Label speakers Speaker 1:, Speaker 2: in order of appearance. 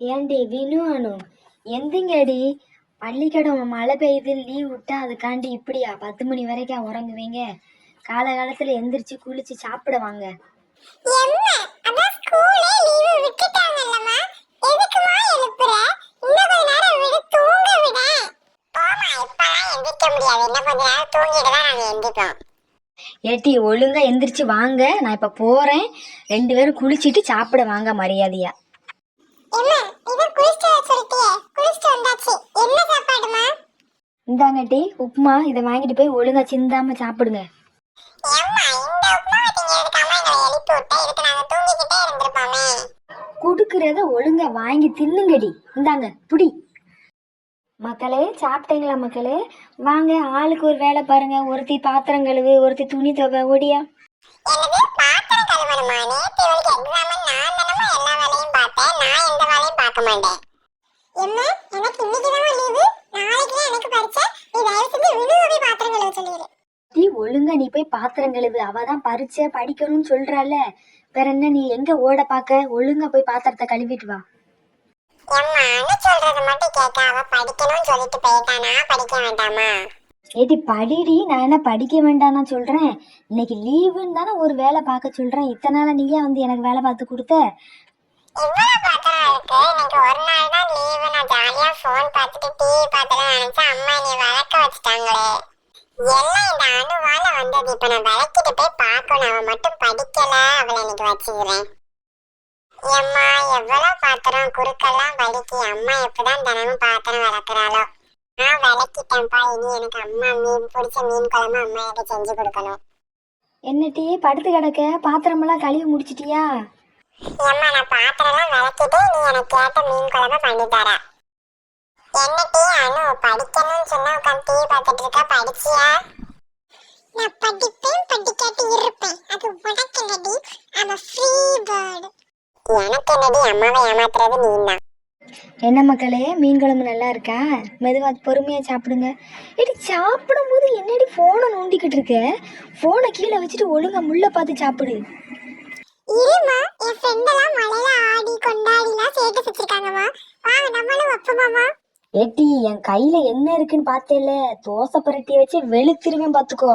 Speaker 1: ஏண்டி வினு அனு? எந்திங்கடி? பள்ளிக்கூடம் மழை பெய்யுது லீவ் விட்டா அதுக்காண்டி இப்படியா? பத்து மணி வரைக்கும் உறங்குவீங்க. காலகாலத்துல எந்திரிச்சு குளிச்சு சாப்பிட வாங்க
Speaker 2: எம்மா அதான் ஸ்கூலே லீவு விட்டுட்டாங்கல்லம்மா. எதுக்குமா எழுப்புற? இன்னும் கொஞ்ச நேரம் விடு தூங்க விட. போமா இப்பலாம் எந்திரிக்க முடியாது. இன்னும் கொஞ்ச நேரம் தூங்கிட்டு தான் நாங்க எந்திரிப்போம்.
Speaker 1: ஏட்டி ஒழுங்கா எந்திரிச்சு வாங்க. நான் இப்ப போறேன். ரெண்டு பேரும் குளிச்சிட்டு சாப்பிட வாங்க மரியாதையா. இந்தாங்க டீ உப்புமா இதை வாங்கிட்டு போய் ஒழுங்கா சிந்தாம சாப்பிடுங்க. கொடுக்கறத ஒழுங்கா வாங்கி தின்னுங்கடி இந்தாங்க புடி மக்களே சாப்பிட்டீங்களா மக்களே? வாங்க ஆளுக்கு ஒரு வேலை பாருங்க. ஒருத்தி பாத்திரம் கழுவு ஒருத்தி துணி துவை ஓடியா.
Speaker 2: பாத்திரம் கழுவணுமா? இவளுக்கு எக்ஸாம் நான் எல்லா வேலையும் பார்த்தேன். பார்க்க மாட்டேன். என்ன? எனக்கு இன்னைக்கு தான் லீவு நாளைக்கு தான் எனக்கு பரீட்சை. நீ தயவு செஞ்சு பாத்திரம் கழுவ சொல்லிடு
Speaker 1: நீ ஒழுங்கா நீ போய் பாத்திரம் கழுவு. அவ தான் பரிச்சை படிக்கணும்னு சொல்றால வேற என்ன நீ எங்க ஓட பாக்க? ஒழுங்கா போய் பாத்திரத்தை கழுவிட்டு வா.
Speaker 2: எம்மா சொல்றது மட்டும் கேட்க அவ படிக்கணும்னு சொல்லிட்டு போயிட்டா. நான் படிக்க வேண்டாமா?
Speaker 1: ஏடி படிடி. நான் என்ன படிக்க வேண்டாம்னா சொல்றேன். இன்னைக்கு லீவுன்னு தானே ஒரு வேலை பார்க்க சொல்றேன். இத்தனை நாளா நீயே வந்து எனக்கு வேலை பார்த்து கொடுத்த?
Speaker 2: இவ்வளவு பாத்திரம் இருக்கு இன்னைக்கு ஒரு நாள் தான் லீவு நான் ஜாலியா ஃபோன் பார்த்துட்டு டிவி பார்த்துட்டு நினைச்சேன் அம்மா நீ வளர்க்க வச்சுட்டாங்களே எல்லாம் இந்த அணுவால வந்தது இப்ப நான் வளர்க்கிட்டு போய் பார்க்கணும் அவன் மட்டும் படிக்கல அவளை இன்னைக்கு வச்சுக்கிறேன் எம்மா எவ்வளவு பாத்திரம் குறுக்கெல்லாம் வலிக்கு அம்மா எப்படிதான் தினமும் பாத்திரம் வளர்க்குறாளோ நான் விளக்கிட்டேன்ப்பா இனி எனக்கு அம்மா மீன் பிடிச்ச மீன் குழம்பு அம்மா எனக்கு செஞ்சு கொடுக்கணும்
Speaker 1: என்னட்டி படுத்து கிடக்க? பாத்திரமெல்லாம் கழுவி முடிச்சிட்டியா?
Speaker 2: ஏம்மா நான் பாத்திரம்லாம் விளக்கிட்டு நீ எனக்கு கேட்ட மீன் குழம்பு பண்ணி தர என்ன டீ அனு படிக்கணும்னு சொன்னா உட்காந்து டீ பார்த்துட்டு இருக்கா? படிச்சியா? நான் படிப்பேன் படிக்காட்டி இருப்பேன். அது உனக்கு என்னடி I'm a free bird. எனக்கு என்னடி அம்மாவை ஏமாத்துறது நீ தான்.
Speaker 1: என்ன மக்களே மீன் குழம்பு நல்லா இருக்கா? மெதுவா பொறுமையா சாப்பிடுங்க. ஏடி சாப்பிடும்போது என்னடி ஃபோனை நோண்டிக்கிட்டு இருக்க? ஃபோனை கீழே வச்சுட்டு ஒழுங்கா முள்ள பார்த்து சாப்பிடு.
Speaker 2: இருமா என் ஃப்ரெண்ட் எல்லாம் மலையில ஆடி கொண்டாடிலாம் சேர்த்து வச்சிருக்காங்கம்மா. வாங்க நம்மளும் வைப்போமாமா
Speaker 1: ஏட்டி என் கையில என்ன இருக்குன்னு பார்த்தேல தோசை புரட்டிய வச்சு வெளுத்திருவேன் பார்த்துக்கோ